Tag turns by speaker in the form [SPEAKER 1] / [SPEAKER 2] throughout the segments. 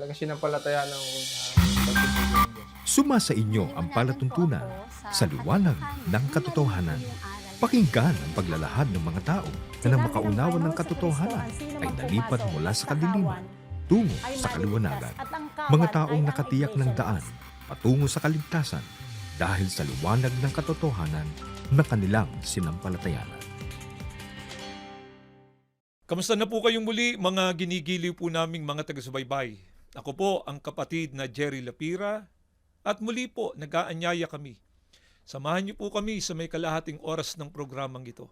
[SPEAKER 1] Talaga sinampalataya ng uh.
[SPEAKER 2] Suma sa inyo ang palatuntunan sa liwanag ng katotohanan. Pakinggan ang paglalahad ng mga tao na nang makaunawa ng katotohanan ay nalipat mula sa kadiliman tungo sa kaliwanagan. Mga taong nakatiyak ng daan patungo sa kaligtasan dahil sa liwanag ng katotohanan na kanilang sinampalatayanan.
[SPEAKER 3] Kamusta na po kayong muli mga ginigiliw po naming mga taga-subaybay? Ako po ang kapatid na Jerry Lapira at muli po nag-aanyaya kami. Samahan niyo po kami sa may kalahating oras ng programang ito.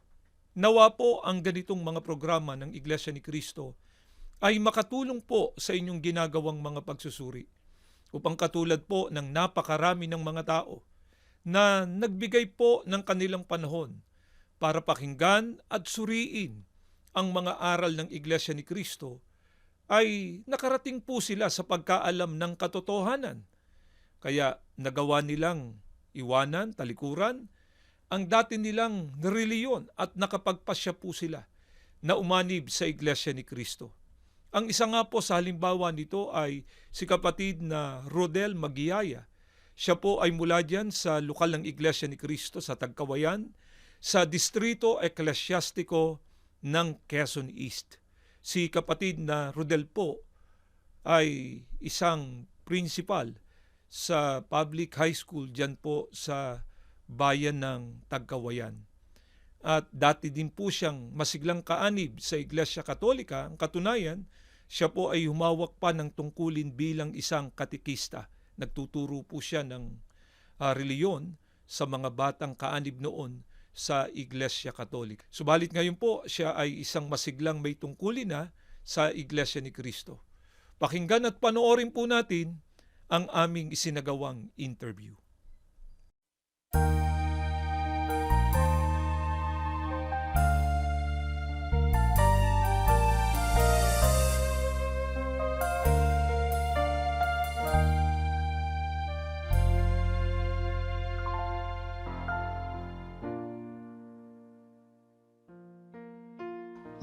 [SPEAKER 3] Nawa po ang ganitong mga programa ng Iglesia ni Cristo ay makatulong po sa inyong ginagawang mga pagsusuri upang katulad po ng napakarami ng mga tao na nagbigay po ng kanilang panahon para pakinggan at suriin ang mga aral ng Iglesia ni Kristo ay nakarating po sila sa pagkaalam ng katotohanan. Kaya nagawa nilang iwanan, talikuran, ang dati nilang reliyon at nakapagpasya po sila na umanib sa Iglesia ni Kristo. Ang isa nga po sa halimbawa nito ay si kapatid na Rodel Magiyaya. Siya po ay mula dyan sa lokal ng Iglesia ni Kristo sa Tagkawayan, sa Distrito Eklesyastiko ng Quezon East. Si kapatid na Rodel po ay isang principal sa public high school dyan po sa bayan ng Tagkawayan. At dati din po siyang masiglang kaanib sa Iglesia Katolika. Ang katunayan, siya po ay humawak pa ng tungkulin bilang isang katikista. Nagtuturo po siya ng ah, reliyon sa mga batang kaanib noon sa Iglesia Katolika. Subalit ngayon po, siya ay isang masiglang may tungkulin na sa Iglesia ni Kristo. Pakinggan at panoorin po natin ang aming isinagawang interview.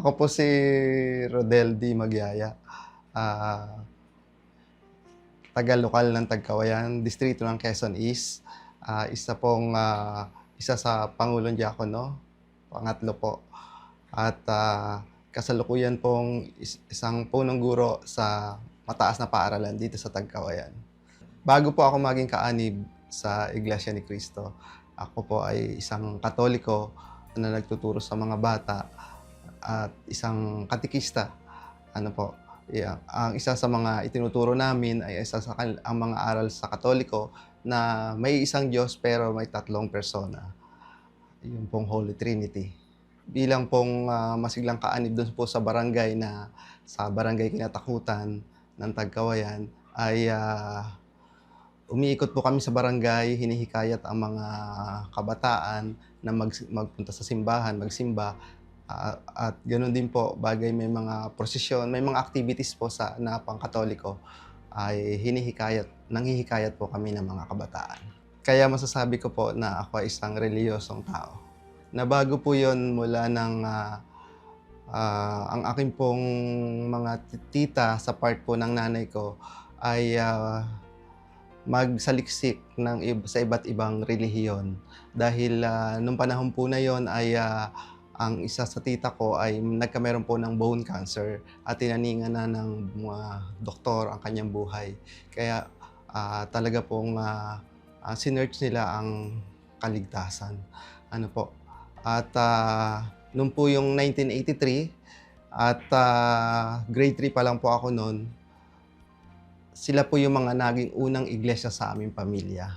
[SPEAKER 4] Ako po si Rodel D. Magyaya. Ah, taga-lokal ng Tagkawayan, distrito ng Quezon East. Ah, isa pong ah, isa sa Pangulong Diakono, pangatlo po. At ah, kasalukuyan pong is- isang punong guro sa mataas na paaralan dito sa Tagkawayan. Bago po ako maging kaanib sa Iglesia ni Cristo, ako po ay isang katoliko na nagtuturo sa mga bata at isang katikista. Ano po, yeah. ang isa sa mga itinuturo namin ay isa sa ang mga aral sa Katoliko na may isang Diyos pero may tatlong persona. Yung pong Holy Trinity. Bilang pong ah, masiglang kaanib doon po sa barangay na sa barangay kinatakutan ng Tagkawayan ay ah, umiikot po kami sa barangay, hinihikayat ang mga kabataan na mag, magpunta sa simbahan, magsimba At ganoon din po, bagay may mga prosesyon, may mga activities po sa na pang-katoliko ay hinihikayat, nanghihikayat po kami ng mga kabataan. Kaya masasabi ko po na ako ay isang reliyosong tao. Nabago po yon mula ng ah, ah, ang aking pong mga tita sa part po ng nanay ko ay ah, magsaliksik ng sa iba't ibang relihiyon. Dahil ah, nung panahon po na yon ay ah, ang isa sa tita ko ay nagkameron po ng bone cancer at tinaningan na ng mga doktor ang kanyang buhay. Kaya ah, talaga pong uh, sinearch nila ang kaligtasan. Ano po. At ah, nung po yung 1983 at ah, grade 3 pa lang po ako noon, sila po yung mga naging unang iglesia sa aming pamilya.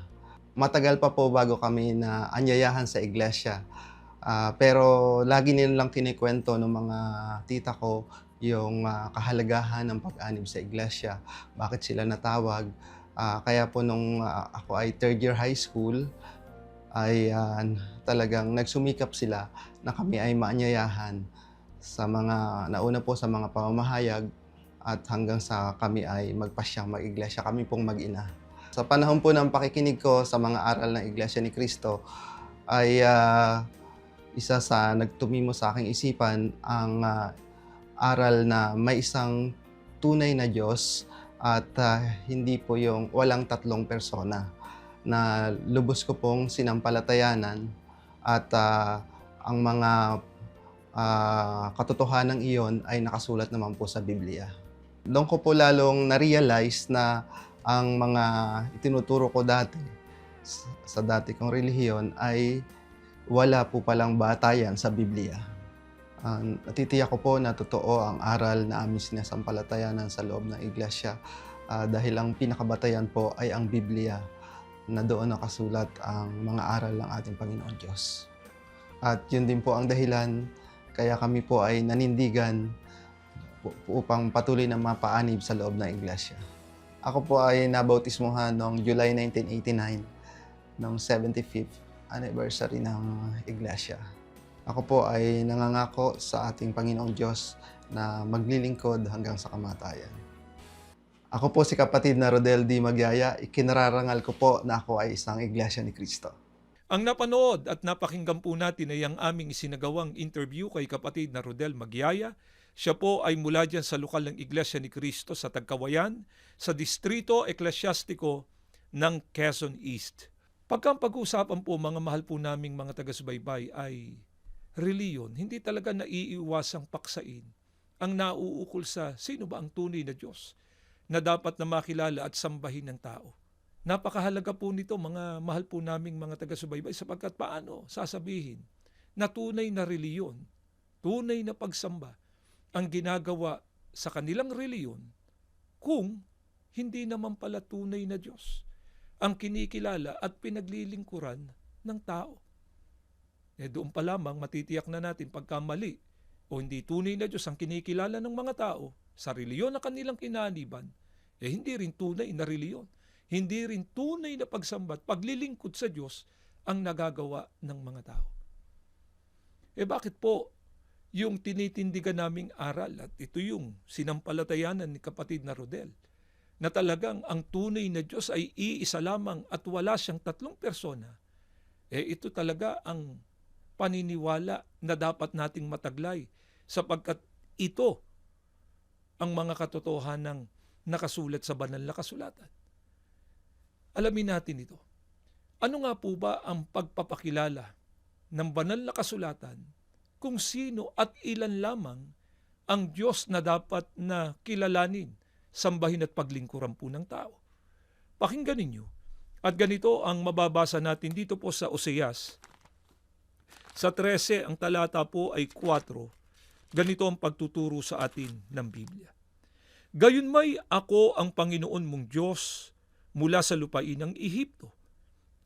[SPEAKER 4] Matagal pa po bago kami na anyayahan sa iglesia. Ah, pero lagi nilang kinikwento ng mga tita ko yung ah, kahalagahan ng pag-anib sa iglesia, bakit sila natawag. Ah, kaya po nung ah, ako ay third year high school, ay ah, talagang nagsumikap sila na kami ay maanyayahan sa mga, nauna po sa mga pamamahayag at hanggang sa kami ay magpasyang mag-iglesia, kami pong mag-ina. Sa panahon po ng pakikinig ko sa mga aral ng Iglesia ni Cristo, ay ah, isa sa nagtumimo sa aking isipan ang ah, aral na may isang tunay na Diyos at ah, hindi po yung walang tatlong persona na lubos ko pong sinampalatayanan at ah, ang mga ah, katotohanan iyon ay nakasulat naman po sa Biblia. Doon ko po lalong na-realize na ang mga itinuturo ko dati sa dati kong relihiyon ay wala po palang batayan sa Biblia. Ah, natitiyak ko po na totoo ang aral na aming sinasampalatayanan sa loob ng iglesia ah, dahil ang pinakabatayan po ay ang Biblia na doon nakasulat ang mga aral ng ating Panginoon Diyos. At yun din po ang dahilan kaya kami po ay nanindigan upang patuloy na mapaanib sa loob ng iglesia. Ako po ay nabautismuhan noong July 1989, noong 75th anniversary ng iglesia. Ako po ay nangangako sa ating Panginoong Diyos na maglilingkod hanggang sa kamatayan. Ako po si kapatid na Rodel D. Magyaya. Ikinararangal ko po na ako ay isang iglesia ni Kristo.
[SPEAKER 3] Ang napanood at napakinggan po natin ay ang aming isinagawang interview kay kapatid na Rodel Magyaya. Siya po ay mula dyan sa lokal ng Iglesia ni Cristo sa Tagkawayan, sa Distrito Eklesyastiko ng Quezon East. Pagka ang pag-uusapan po mga mahal po naming mga taga-subaybay ay reliyon, hindi talaga naiiwasang paksain ang nauukol sa sino ba ang tunay na Diyos na dapat na makilala at sambahin ng tao. Napakahalaga po nito mga mahal po naming mga taga-subaybay sapagkat paano sasabihin na tunay na reliyon, tunay na pagsamba ang ginagawa sa kanilang reliyon kung hindi naman pala tunay na Diyos ang kinikilala at pinaglilingkuran ng tao. Eh doon pa lamang matitiyak na natin pagka mali o hindi tunay na Diyos ang kinikilala ng mga tao sa reliyon na kanilang kinaniban, eh hindi rin tunay na reliyon. Hindi rin tunay na pagsambat, paglilingkod sa Diyos ang nagagawa ng mga tao. Eh bakit po yung tinitindigan naming aral at ito yung sinampalatayanan ni kapatid na Rodel na talagang ang tunay na Diyos ay iisa lamang at wala siyang tatlong persona, eh ito talaga ang paniniwala na dapat nating mataglay sapagkat ito ang mga katotohanang nakasulat sa banal na kasulatan. Alamin natin ito. Ano nga po ba ang pagpapakilala ng banal na kasulatan kung sino at ilan lamang ang Diyos na dapat na kilalanin, sambahin at paglingkuran po ng tao? Pakinggan ninyo. At ganito ang mababasa natin dito po sa Oseas. Sa 13, ang talata po ay 4. Ganito ang pagtuturo sa atin ng Biblia. Gayon may ako ang Panginoon mong Diyos mula sa lupain ng Ehipto.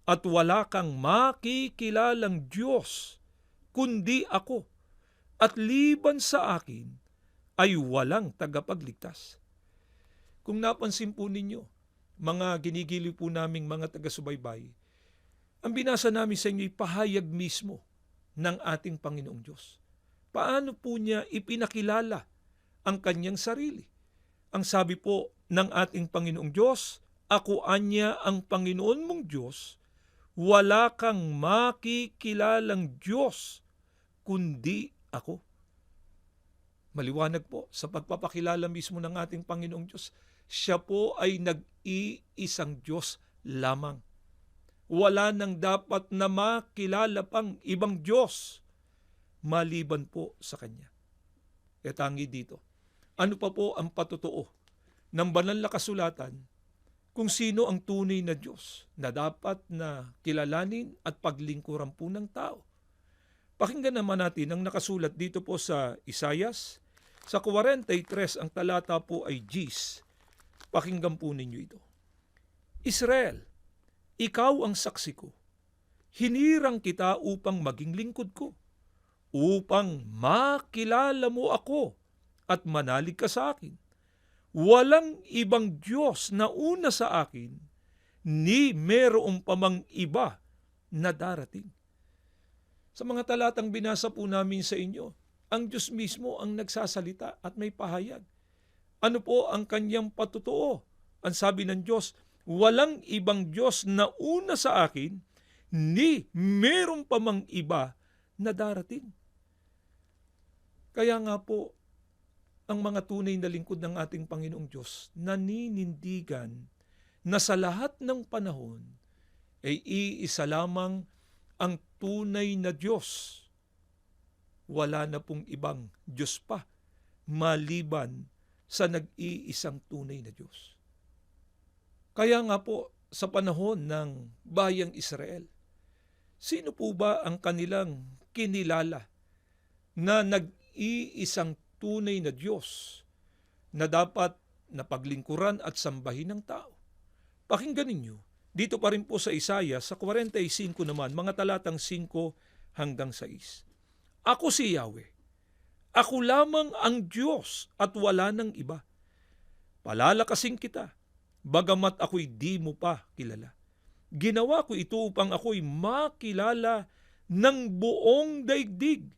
[SPEAKER 3] At wala kang makikilalang Diyos, kundi ako. At liban sa akin ay walang tagapagligtas. Kung napansin po ninyo, mga ginigiliw po naming mga taga-subaybay, ang binasa namin sa inyo ay pahayag mismo ng ating Panginoong Diyos. Paano po niya ipinakilala ang kanyang sarili? Ang sabi po ng ating Panginoong Diyos, Ako anya ang Panginoon mong Diyos, wala kang makikilalang Diyos, kundi ako. Maliwanag po sa pagpapakilala mismo ng ating Panginoong Diyos, siya po ay nag-iisang Diyos lamang. Wala nang dapat na makilala pang ibang Diyos maliban po sa Kanya. E tangi dito. Ano pa po ang patotoo ng banal na kasulatan kung sino ang tunay na Diyos na dapat na kilalanin at paglingkuran po ng tao? Pakinggan naman natin ang nakasulat dito po sa Isayas. Sa 43 ang talata po ay Gis. Pakinggan po ninyo ito. Israel, ikaw ang saksi ko. Hinirang kita upang maging lingkod ko, upang makilala mo ako at manalig ka sa akin. Walang ibang Diyos na una sa akin, ni merong pamang iba na darating. Sa mga talatang binasa po namin sa inyo, ang Diyos mismo ang nagsasalita at may pahayag. Ano po ang kanyang patutuo? Ang sabi ng Diyos, walang ibang Diyos na una sa akin, ni meron pa mang iba na darating. Kaya nga po, ang mga tunay na lingkod ng ating Panginoong Diyos naninindigan na sa lahat ng panahon ay iisa lamang ang tunay na Diyos. Wala na pong ibang Diyos pa maliban sa nag-iisang tunay na Diyos. Kaya nga po sa panahon ng bayang Israel, sino po ba ang kanilang kinilala na nag-iisang tunay na Diyos na dapat napaglingkuran at sambahin ng tao? Pakinggan ninyo, dito pa rin po sa Isaya, sa 45 naman, mga talatang 5 hanggang 6. Ako si Yahweh. Ako lamang ang Diyos at wala nang iba. Palalakasin kita, bagamat ako'y di mo pa kilala. Ginawa ko ito upang ako'y makilala ng buong daigdig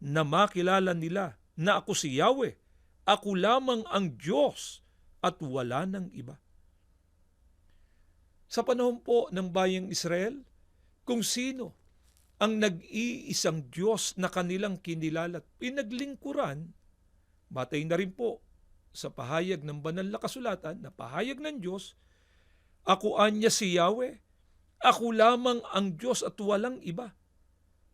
[SPEAKER 3] na makilala nila na ako si Yahweh, ako lamang ang Diyos at wala nang iba. Sa panahon po ng bayang Israel, kung sino ang nag-iisang Diyos na kanilang kinilala at pinaglingkuran, batay na rin po sa pahayag ng banal na kasulatan na pahayag ng Diyos, ako anya si Yahweh, ako lamang ang Diyos at walang iba.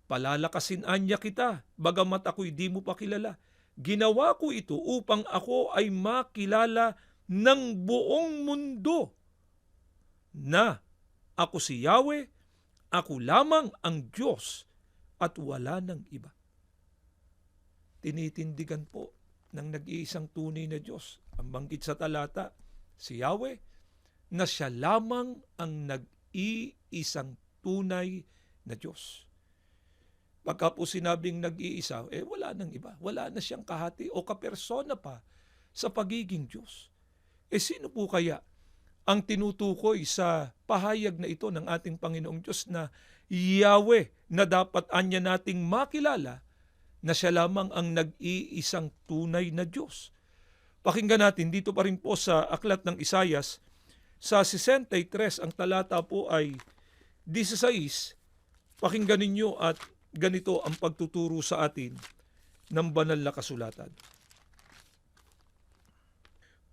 [SPEAKER 3] Palalakasin anya kita, bagamat ako'y di mo pa kilala. Ginawa ko ito upang ako ay makilala ng buong mundo na ako si Yahweh, ako lamang ang Diyos at wala ng iba. Tinitindigan po ng nag-iisang tunay na Diyos. Ang banggit sa talata, si Yahweh, na siya lamang ang nag-iisang tunay na Diyos. Pagka po sinabing nag-iisa, eh wala nang iba. Wala na siyang kahati o kapersona pa sa pagiging Diyos. Eh sino po kaya ang tinutukoy sa pahayag na ito ng ating Panginoong Diyos na Yahweh na dapat anya nating makilala na siya lamang ang nag-iisang tunay na Diyos. Pakinggan natin dito pa rin po sa aklat ng Isayas sa 63 ang talata po ay 16. Pakinggan ninyo at ganito ang pagtuturo sa atin ng banal na kasulatan.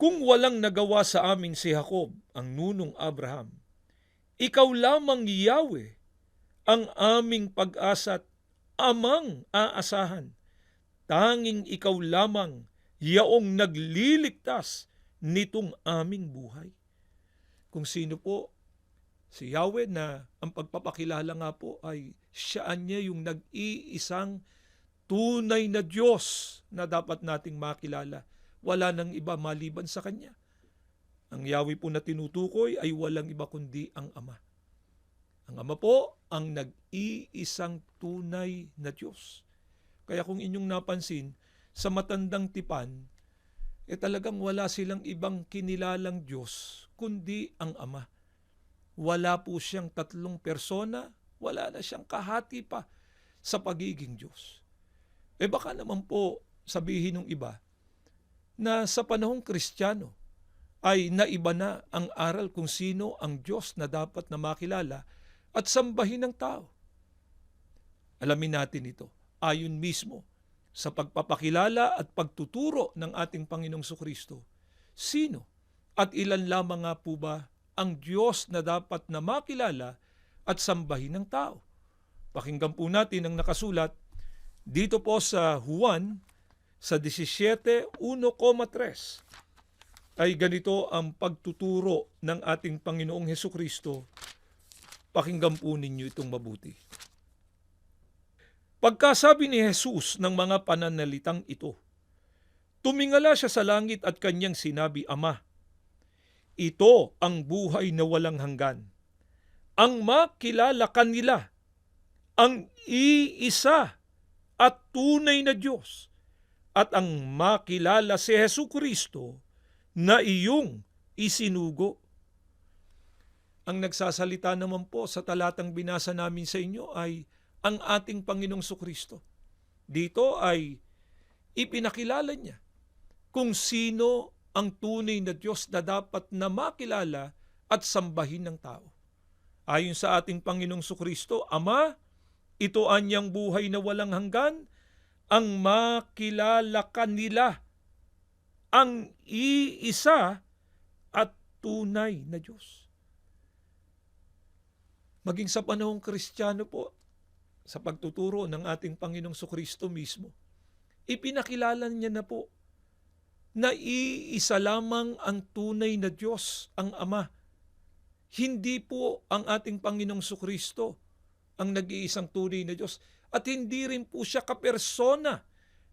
[SPEAKER 3] Kung walang nagawa sa amin si Jacob, ang nunong Abraham, ikaw lamang Yahweh ang aming pag-asa at amang aasahan. Tanging ikaw lamang yaong nagliligtas nitong aming buhay. Kung sino po si Yahweh na ang pagpapakilala nga po ay siya niya yung nag-iisang tunay na Diyos na dapat nating makilala wala nang iba maliban sa Kanya. Ang Yahweh po na tinutukoy ay walang iba kundi ang Ama. Ang Ama po ang nag-iisang tunay na Diyos. Kaya kung inyong napansin, sa matandang tipan, eh talagang wala silang ibang kinilalang Diyos kundi ang Ama. Wala po siyang tatlong persona, wala na siyang kahati pa sa pagiging Diyos. Eh baka naman po sabihin ng iba, na sa panahong kristyano ay naiba na ang aral kung sino ang Diyos na dapat na makilala at sambahin ng tao. Alamin natin ito ayon mismo sa pagpapakilala at pagtuturo ng ating Panginoong Kristo. Sino at ilan lamang nga po ba ang Diyos na dapat na makilala at sambahin ng tao? Pakinggan po natin ang nakasulat dito po sa Juan sa 17.1,3 ay ganito ang pagtuturo ng ating Panginoong Heso Kristo. Pakinggan po ninyo itong mabuti. Pagkasabi ni Jesus ng mga pananalitang ito, tumingala siya sa langit at kanyang sinabi, Ama, ito ang buhay na walang hanggan. Ang makilala kanila, ang iisa at tunay na Diyos at ang makilala si Heso Kristo na iyong isinugo. Ang nagsasalita naman po sa talatang binasa namin sa inyo ay ang ating Panginoong Kristo. Dito ay ipinakilala niya kung sino ang tunay na Diyos na dapat na makilala at sambahin ng tao. Ayon sa ating Panginoong Kristo, Ama, ito anyang buhay na walang hanggan, ang makilala kanila ang iisa at tunay na Diyos. Maging sa panahong Kristiyano po, sa pagtuturo ng ating Panginoong Kristo mismo, ipinakilala niya na po na iisa lamang ang tunay na Diyos, ang Ama. Hindi po ang ating Panginoong Kristo ang nag-iisang tunay na Diyos at hindi rin po siya kapersona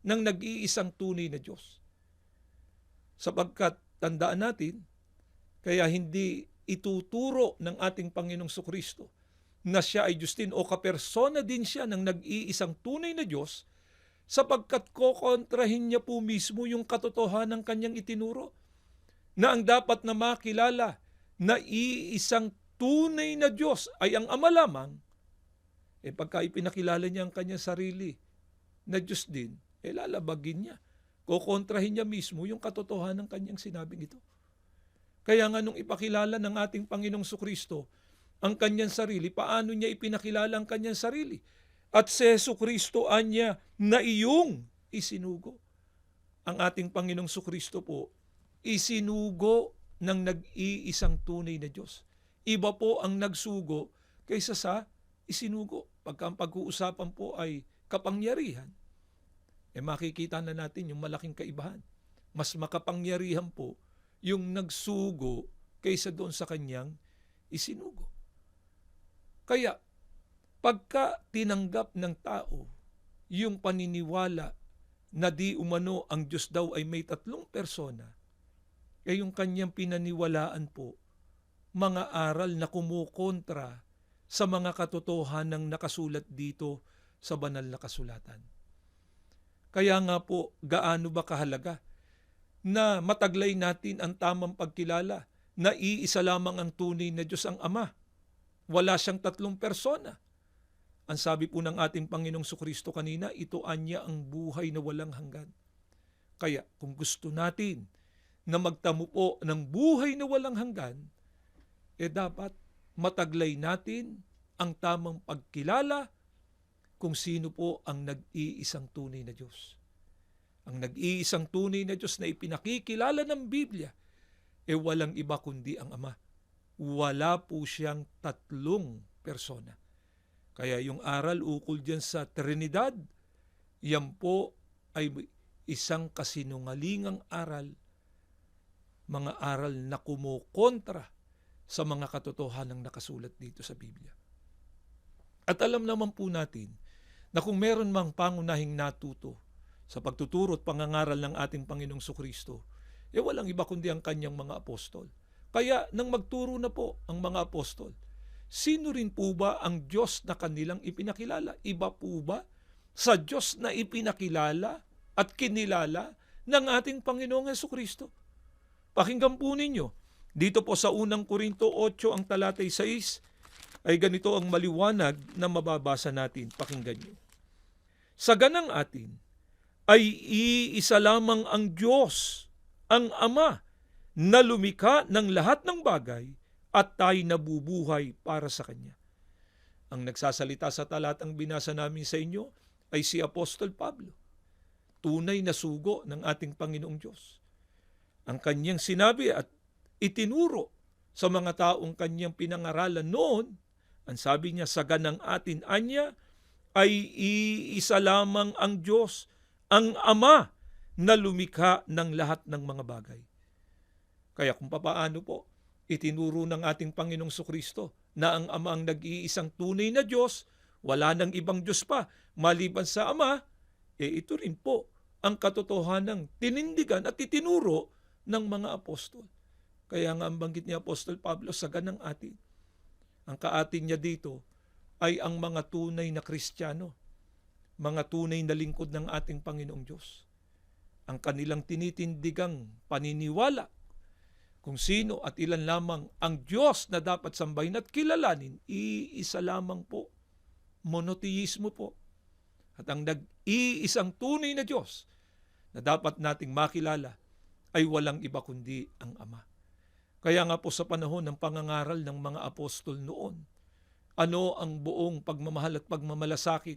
[SPEAKER 3] ng nag-iisang tunay na Diyos. Sapagkat tandaan natin, kaya hindi ituturo ng ating Panginoong Kristo na siya ay Diyos din o kapersona din siya ng nag-iisang tunay na Diyos sapagkat kokontrahin niya po mismo yung katotohanan ng kanyang itinuro na ang dapat na makilala na iisang tunay na Diyos ay ang Ama lamang, eh pagka ipinakilala niya ang kanyang sarili na Diyos din, eh lalabagin niya. Kokontrahin niya mismo yung katotohanan ng kanyang sinabing ito. Kaya nga nung ipakilala ng ating Panginoong Sukristo ang kanyang sarili, paano niya ipinakilala ang kanyang sarili? At si Kristo anya na iyong isinugo. Ang ating Panginoong Sukristo po, isinugo ng nag-iisang tunay na Diyos. Iba po ang nagsugo kaysa sa isinugo. Pagka ang pag-uusapan po ay kapangyarihan, eh makikita na natin yung malaking kaibahan. Mas makapangyarihan po yung nagsugo kaysa doon sa kanyang isinugo. Kaya, pagka tinanggap ng tao yung paniniwala na di umano ang Diyos daw ay may tatlong persona, eh yung kanyang pinaniwalaan po, mga aral na kumukontra sa mga katotohanang nakasulat dito sa banal na kasulatan. Kaya nga po, gaano ba kahalaga na mataglay natin ang tamang pagkilala na iisa lamang ang tunay na Diyos ang Ama. Wala siyang tatlong persona. Ang sabi po ng ating Panginoong Sukristo kanina, ito anya ang buhay na walang hanggan. Kaya kung gusto natin na magtamo po ng buhay na walang hanggan, eh dapat mataglay natin ang tamang pagkilala kung sino po ang nag-iisang tunay na Diyos. Ang nag-iisang tunay na Diyos na ipinakikilala ng Biblia, e walang iba kundi ang Ama. Wala po siyang tatlong persona. Kaya yung aral ukol dyan sa Trinidad, yan po ay isang kasinungalingang aral, mga aral na kumukontra sa mga katotohanan nakasulat dito sa Biblia. At alam naman po natin na kung meron mang pangunahing natuto sa pagtuturo at pangangaral ng ating Panginoong Sukristo, eh walang iba kundi ang kanyang mga apostol. Kaya nang magturo na po ang mga apostol, sino rin po ba ang Diyos na kanilang ipinakilala? Iba po ba sa Diyos na ipinakilala at kinilala ng ating Panginoong Heso Kristo? Pakinggan po ninyo, dito po sa unang Korinto 8 ang talatay 6, ay ganito ang maliwanag na mababasa natin. Pakinggan nyo. Sa ganang atin ay iisa lamang ang Diyos, ang Ama, na lumika ng lahat ng bagay at tayo nabubuhay para sa Kanya. Ang nagsasalita sa talatang binasa namin sa inyo ay si Apostol Pablo. Tunay na sugo ng ating Panginoong Diyos. Ang kanyang sinabi at itinuro sa mga taong kanyang pinangaralan noon ang sabi niya, sa ganang atin anya ay iisa lamang ang Diyos, ang Ama na lumikha ng lahat ng mga bagay. Kaya kung papaano po, itinuro ng ating Panginoong Sukristo na ang Ama ang nag-iisang tunay na Diyos, wala nang ibang Diyos pa maliban sa Ama, eh ito rin po ang katotohanan tinindigan at itinuro ng mga apostol. Kaya nga ang banggit ni Apostol Pablo sa ganang atin, ang kaatin niya dito ay ang mga tunay na Kristiyano, mga tunay na lingkod ng ating Panginoong Diyos. Ang kanilang tinitindigang paniniwala kung sino at ilan lamang ang Diyos na dapat sambahin at kilalanin, iisa lamang po. Monoteismo po. At ang nag-iisang tunay na Diyos na dapat nating makilala ay walang iba kundi ang Ama. Kaya nga po sa panahon ng pangangaral ng mga apostol noon, ano ang buong pagmamahal at pagmamalasakit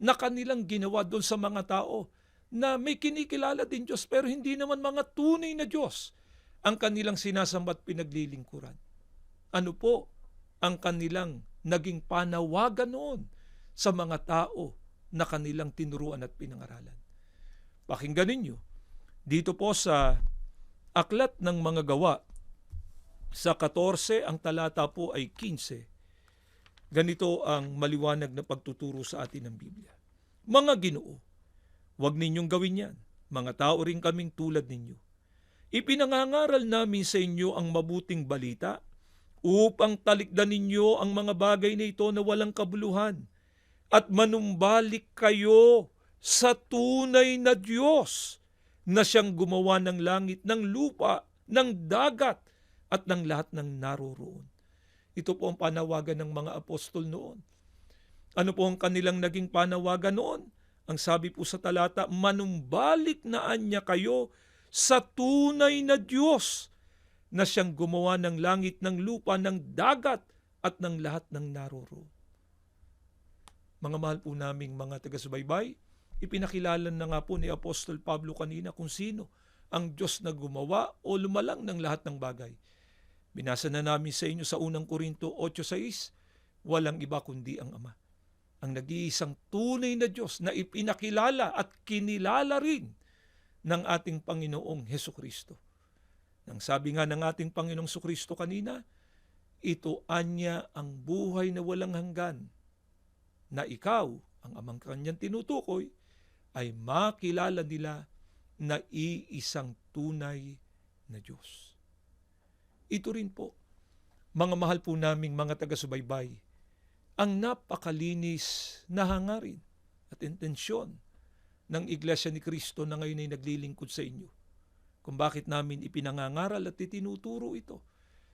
[SPEAKER 3] na kanilang ginawa doon sa mga tao na may kinikilala din Diyos pero hindi naman mga tunay na Diyos ang kanilang sinasambat pinaglilingkuran. Ano po ang kanilang naging panawagan noon sa mga tao na kanilang tinuruan at pinangaralan? Pakinggan ninyo. Dito po sa Aklat ng Mga Gawa, sa 14 ang talata po ay 15. Ganito ang maliwanag na pagtuturo sa atin ng Biblia. Mga ginoo, huwag ninyong gawin yan. Mga tao rin kaming tulad ninyo. Ipinangangaral namin sa inyo ang mabuting balita upang talikdan ninyo ang mga bagay na ito na walang kabuluhan at manumbalik kayo sa tunay na Diyos na siyang gumawa ng langit, ng lupa, ng dagat at ng lahat ng naroroon. Ito po ang panawagan ng mga apostol noon. Ano po ang kanilang naging panawagan noon? Ang sabi po sa talata, manumbalik na anya kayo sa tunay na Diyos na siyang gumawa ng langit, ng lupa, ng dagat at ng lahat ng naroroon. Mga mahal po naming mga taga-subaybay, ipinakilala na nga po ni Apostol Pablo kanina kung sino ang Diyos na gumawa o lumalang ng lahat ng bagay. Binasa na namin sa inyo sa unang Korinto 8.6, walang iba kundi ang Ama. Ang nag-iisang tunay na Diyos na ipinakilala at kinilala rin ng ating Panginoong Heso Kristo. Nang sabi nga ng ating Panginoong Kristo kanina, ito anya ang buhay na walang hanggan na ikaw, ang amang kanyang tinutukoy, ay makilala nila na iisang tunay na Diyos. Ito rin po, mga mahal po naming mga taga-subaybay, ang napakalinis na hangarin at intensyon ng Iglesia ni Kristo na ngayon ay naglilingkod sa inyo. Kung bakit namin ipinangangaral at itinuturo ito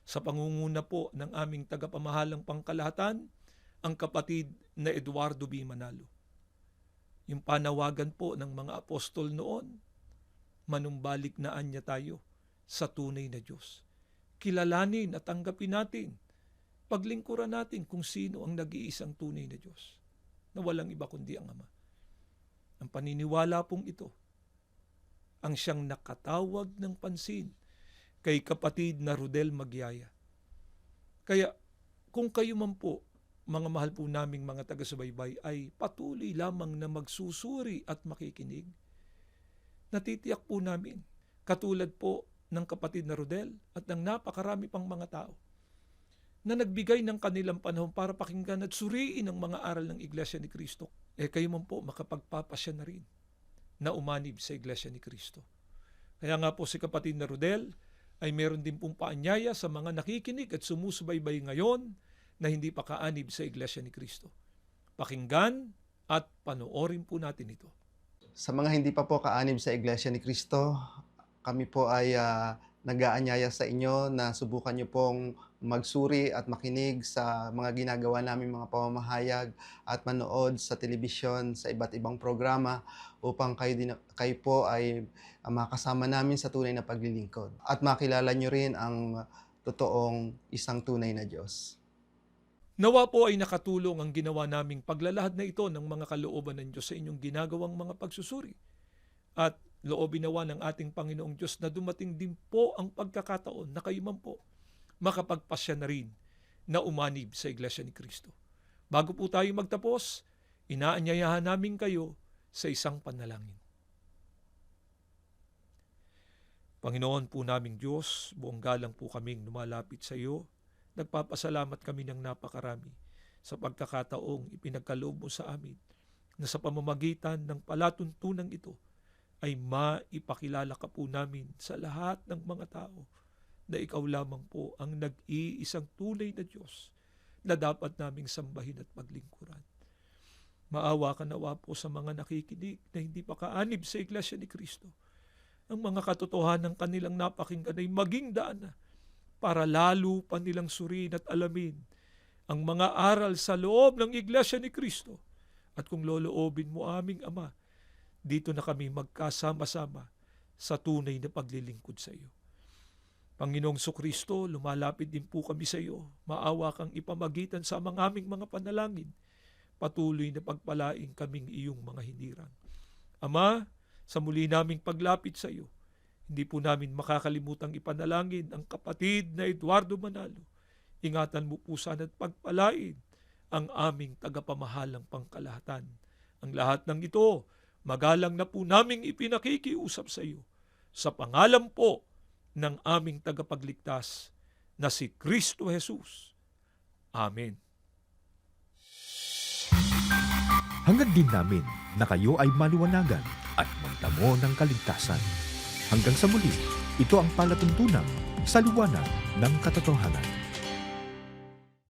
[SPEAKER 3] sa pangunguna po ng aming tagapamahalang pangkalahatan, ang kapatid na Eduardo B. Manalo. Yung panawagan po ng mga apostol noon, manumbalik na anya tayo sa tunay na Diyos. Kilalanin at tanggapin natin, paglingkuran natin kung sino ang nag-iisang tunay na Diyos, na walang iba kundi ang Ama. Ang paniniwala pong ito, ang siyang nakatawag ng pansin kay kapatid na Rodel Magyaya. Kaya kung kayo man po, mga mahal po naming mga taga-subaybay, ay patuloy lamang na magsusuri at makikinig, natitiyak po namin, katulad po ng kapatid na Rodel at ng napakarami pang mga tao, na nagbigay ng kanilang panahon para pakinggan at suriin ang mga aral ng Iglesia ni Kristo, eh kayo man po makapagpapasya na rin na umanib sa Iglesia ni Kristo. Kaya nga po si kapatid na Rodel ay meron din pong paanyaya sa mga nakikinig at sumusubaybay ngayon na hindi pa kaanib sa Iglesia ni Kristo. Pakinggan at panoorin po natin ito.
[SPEAKER 4] Sa mga hindi pa po kaanib sa Iglesia ni Cristo, kami po ay ah, nag-aanyaya sa inyo na subukan niyo pong magsuri at makinig sa mga ginagawa namin mga pamamahayag at manood sa telebisyon sa iba't ibang programa upang kayo, din, kayo po ay ah, makasama namin sa tunay na paglilingkod at makilala niyo rin ang totoong isang tunay na Diyos.
[SPEAKER 3] Nawa po ay nakatulong ang ginawa naming paglalahad na ito ng mga kalooban ng Diyos sa inyong ginagawang mga pagsusuri. At loobin nawa ng ating Panginoong Diyos na dumating din po ang pagkakataon na kayo man po makapagpasya na rin na umanib sa Iglesia ni Kristo. Bago po tayo magtapos, inaanyayahan namin kayo sa isang panalangin. Panginoon po naming Diyos, buong galang po kaming lumalapit sa iyo Nagpapasalamat kami ng napakarami sa pagkakataong ipinagkaloob mo sa amin na sa pamamagitan ng palatuntunan ito ay maipakilala ka po namin sa lahat ng mga tao na ikaw lamang po ang nag-iisang tunay na Diyos na dapat naming sambahin at paglingkuran. Maawa ka nawa po sa mga nakikinig na hindi pa kaanib sa Iglesia ni Kristo. Ang mga katotohanan ng kanilang napakinggan ay maging daan na para lalo pa nilang suriin at alamin ang mga aral sa loob ng Iglesia ni Kristo. At kung loloobin mo aming Ama, dito na kami magkasama-sama sa tunay na paglilingkod sa iyo. Panginoong Kristo, lumalapit din po kami sa iyo. Maawa kang ipamagitan sa mga aming mga panalangin. Patuloy na pagpalaing kaming iyong mga hinirang. Ama, Sa muli naming paglapit sa iyo, hindi po namin makakalimutang ipanalangin ang kapatid na Eduardo Manalo. Ingatan mo po sana at pagpalain ang aming tagapamahalang pangkalahatan. Ang lahat ng ito, magalang na po naming ipinakikiusap sa iyo sa pangalan po ng aming tagapagligtas na si Kristo Jesus. Amen.
[SPEAKER 2] Hangad din namin na kayo ay maliwanagan at magdamo ng kaligtasan. Hanggang sa muli, ito ang palatuntunan sa liwanag ng katotohanan.